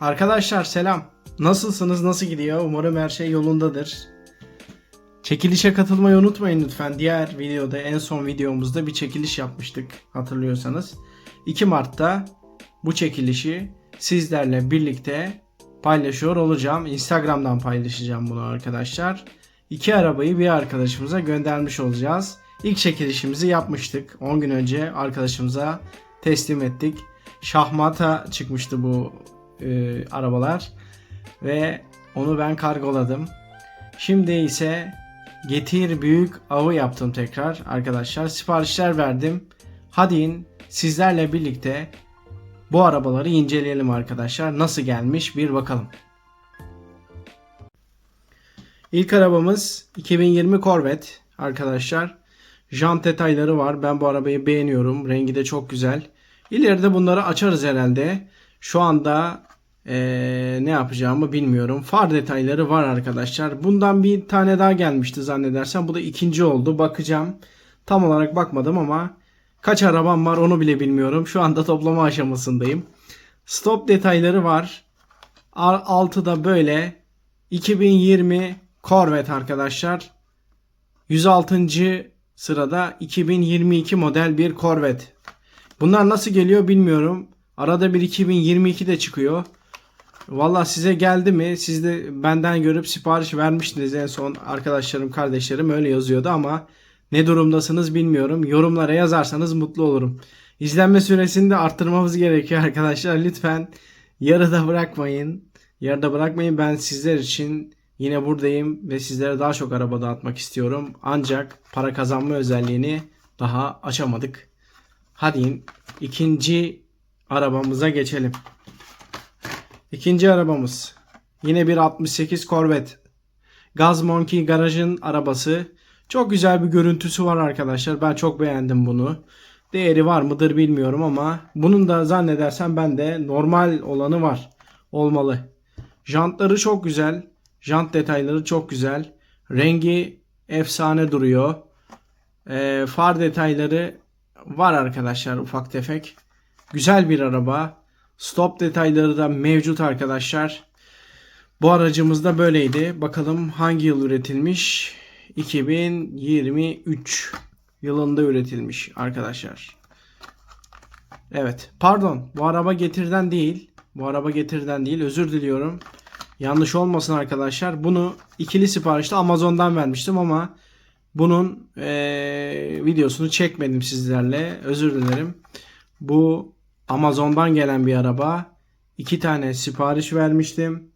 Arkadaşlar selam. Nasılsınız? Nasıl gidiyor? Umarım her şey yolundadır. Çekilişe katılmayı unutmayın lütfen. Diğer videoda en son videomuzda bir çekiliş yapmıştık hatırlıyorsanız. 2 Mart'ta bu çekilişi sizlerle birlikte paylaşıyor olacağım. Instagram'dan paylaşacağım bunu arkadaşlar. İki arabayı bir arkadaşımıza göndermiş olacağız. İlk çekilişimizi yapmıştık. 10 gün önce arkadaşımıza teslim ettik. Şahmata çıkmıştı bu e, arabalar ve onu ben kargoladım. Şimdi ise getir büyük avı yaptım tekrar arkadaşlar. Siparişler verdim. Hadi in sizlerle birlikte bu arabaları inceleyelim arkadaşlar. Nasıl gelmiş bir bakalım. İlk arabamız 2020 Corvette arkadaşlar. Jant detayları var. Ben bu arabayı beğeniyorum. Rengi de çok güzel. İleride bunları açarız herhalde. Şu anda eee, ne yapacağımı bilmiyorum. Far detayları var arkadaşlar. Bundan bir tane daha gelmişti zannedersem. Bu da ikinci oldu. Bakacağım. Tam olarak bakmadım ama kaç arabam var onu bile bilmiyorum. Şu anda toplama aşamasındayım. Stop detayları var. Al- Altıda böyle 2020 Corvette arkadaşlar. 106. sırada 2022 model bir Corvette. Bunlar nasıl geliyor bilmiyorum. Arada bir 2022 de çıkıyor. Valla size geldi mi? Siz de benden görüp sipariş vermiştiniz en son arkadaşlarım, kardeşlerim öyle yazıyordu ama ne durumdasınız bilmiyorum. Yorumlara yazarsanız mutlu olurum. İzlenme süresini de arttırmamız gerekiyor arkadaşlar. Lütfen yarıda bırakmayın. Yarıda bırakmayın. Ben sizler için yine buradayım ve sizlere daha çok araba dağıtmak istiyorum. Ancak para kazanma özelliğini daha açamadık. Hadi ikinci arabamıza geçelim. İkinci arabamız. Yine bir 68 Corvette. Gaz Monkey garajın arabası. Çok güzel bir görüntüsü var arkadaşlar. Ben çok beğendim bunu. Değeri var mıdır bilmiyorum ama bunun da zannedersem bende normal olanı var. Olmalı. Jantları çok güzel. Jant detayları çok güzel. Rengi efsane duruyor. Ee, far detayları var arkadaşlar ufak tefek. Güzel bir araba. Stop detayları da mevcut arkadaşlar. Bu aracımız da böyleydi. Bakalım hangi yıl üretilmiş? 2023 yılında üretilmiş arkadaşlar. Evet. Pardon. Bu araba getirden değil. Bu araba getirden değil. Özür diliyorum. Yanlış olmasın arkadaşlar. Bunu ikili siparişte Amazon'dan vermiştim ama bunun eee, videosunu çekmedim sizlerle. Özür dilerim. Bu Amazon'dan gelen bir araba. İki tane sipariş vermiştim.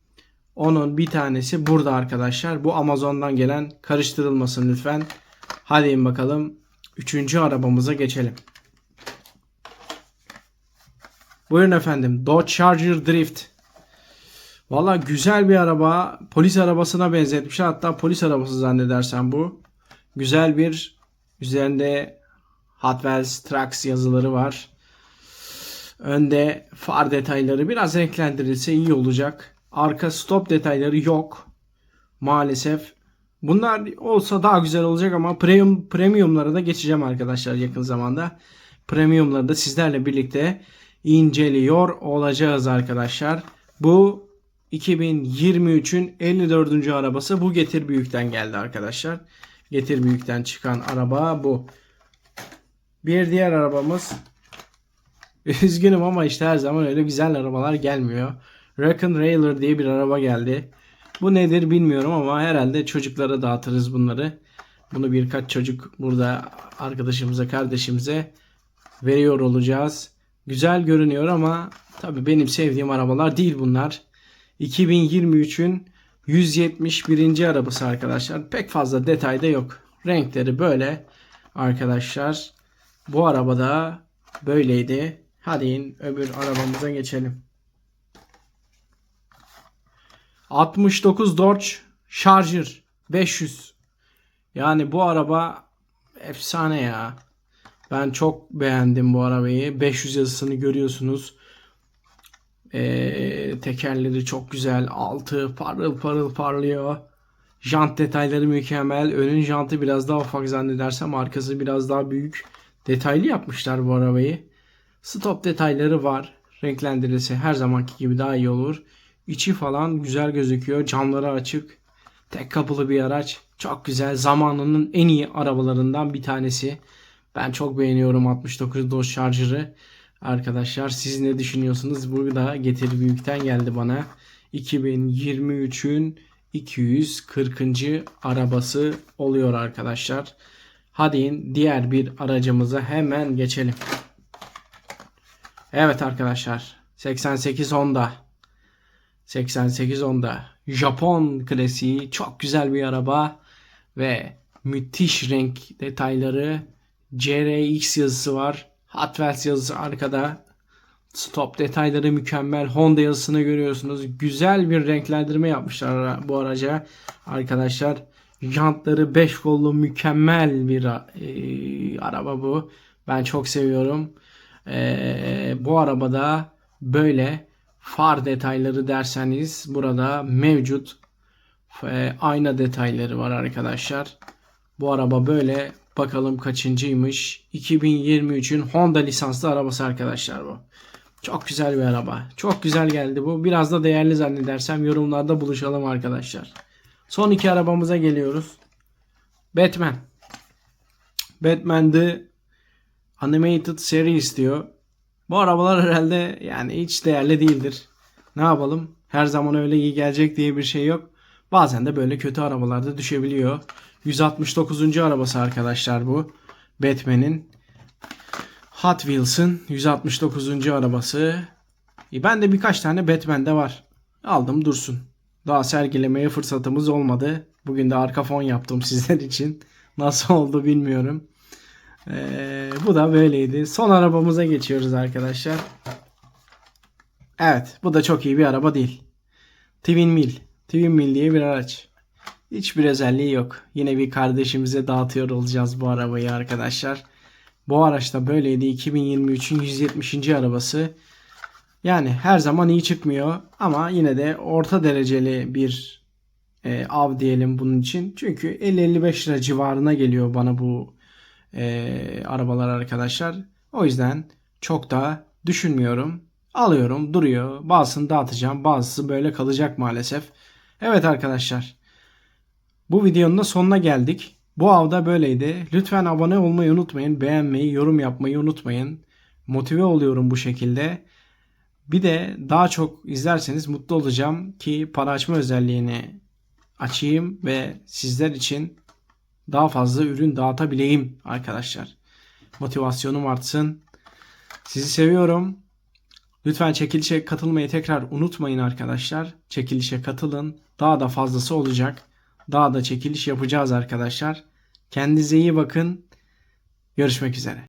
Onun bir tanesi burada arkadaşlar. Bu Amazon'dan gelen karıştırılmasın lütfen. Hadi in bakalım. Üçüncü arabamıza geçelim. Buyurun efendim. Dodge Charger Drift. Valla güzel bir araba. Polis arabasına benzetmişler. Hatta polis arabası zannedersem bu. Güzel bir üzerinde Hot Wheels Trucks yazıları var. Önde far detayları biraz renklendirilse iyi olacak. Arka stop detayları yok. Maalesef. Bunlar olsa daha güzel olacak ama premium premiumlara da geçeceğim arkadaşlar yakın zamanda. Premiumları da sizlerle birlikte inceliyor olacağız arkadaşlar. Bu 2023'ün 54. arabası. Bu Getir Büyük'ten geldi arkadaşlar. Getir Büyük'ten çıkan araba bu. Bir diğer arabamız Üzgünüm ama işte her zaman öyle güzel arabalar gelmiyor. Rock'n Railer diye bir araba geldi. Bu nedir bilmiyorum ama herhalde çocuklara dağıtırız bunları. Bunu birkaç çocuk burada arkadaşımıza, kardeşimize veriyor olacağız. Güzel görünüyor ama tabii benim sevdiğim arabalar değil bunlar. 2023'ün 171. arabası arkadaşlar. Pek fazla detayda yok. Renkleri böyle arkadaşlar. Bu arabada böyleydi. Hadi in öbür arabamıza geçelim. 69 Dodge Charger 500. Yani bu araba efsane ya. Ben çok beğendim bu arabayı. 500 yazısını görüyorsunuz. Ee, tekerleri çok güzel. Altı parıl parıl parlıyor. Jant detayları mükemmel. Önün jantı biraz daha ufak zannedersem arkası biraz daha büyük. Detaylı yapmışlar bu arabayı. Stop detayları var. renklendirilse her zamanki gibi daha iyi olur. İçi falan güzel gözüküyor. Camları açık. Tek kapılı bir araç. Çok güzel. Zamanının en iyi arabalarından bir tanesi. Ben çok beğeniyorum 69 Dodge Charger'ı. Arkadaşlar siz ne düşünüyorsunuz? Bu da Getir Büyük'ten geldi bana. 2023'ün 240. arabası oluyor arkadaşlar. Hadi diğer bir aracımıza hemen geçelim. Evet arkadaşlar. 88 Honda. 88 Honda. Japon klasiği. Çok güzel bir araba. Ve müthiş renk detayları. CRX yazısı var. Hot yazısı arkada. Stop detayları mükemmel. Honda yazısını görüyorsunuz. Güzel bir renklendirme yapmışlar bu araca. Arkadaşlar jantları 5 kollu mükemmel bir e, araba bu. Ben çok seviyorum. E, bu arabada böyle far detayları derseniz burada mevcut e, ayna detayları var arkadaşlar. Bu araba böyle bakalım kaçıncıymış. 2023'ün Honda lisanslı arabası arkadaşlar bu. Çok güzel bir araba. Çok güzel geldi bu. Biraz da değerli zannedersem yorumlarda buluşalım arkadaşlar. Son iki arabamıza geliyoruz. Batman. Batman The Animated Series diyor. Bu arabalar herhalde yani hiç değerli değildir. Ne yapalım? Her zaman öyle iyi gelecek diye bir şey yok. Bazen de böyle kötü arabalarda düşebiliyor. 169. arabası arkadaşlar bu. Batman'in. Hot Wheels'ın 169. arabası. E, Ben de birkaç tane Batman'de var. Aldım dursun. Daha sergilemeye fırsatımız olmadı. Bugün de arka fon yaptım sizler için. Nasıl oldu bilmiyorum. Ee, bu da böyleydi. Son arabamıza geçiyoruz arkadaşlar. Evet bu da çok iyi bir araba değil. Twin Mill. Twin Mill diye bir araç. Hiçbir özelliği yok. Yine bir kardeşimize dağıtıyor olacağız bu arabayı arkadaşlar. Bu araç da böyleydi. 2023'ün 170. arabası. Yani her zaman iyi çıkmıyor ama yine de orta dereceli bir e, av diyelim bunun için. Çünkü 50-55 lira civarına geliyor bana bu e, arabalar arkadaşlar. O yüzden çok da düşünmüyorum. Alıyorum duruyor. Bazısını dağıtacağım. Bazısı böyle kalacak maalesef. Evet arkadaşlar. Bu videonun da sonuna geldik. Bu avda böyleydi. Lütfen abone olmayı unutmayın. Beğenmeyi, yorum yapmayı unutmayın. Motive oluyorum bu şekilde. Bir de daha çok izlerseniz mutlu olacağım ki para açma özelliğini açayım ve sizler için daha fazla ürün dağıtabileyim arkadaşlar. Motivasyonum artsın. Sizi seviyorum. Lütfen çekilişe katılmayı tekrar unutmayın arkadaşlar. Çekilişe katılın. Daha da fazlası olacak. Daha da çekiliş yapacağız arkadaşlar. Kendinize iyi bakın. Görüşmek üzere.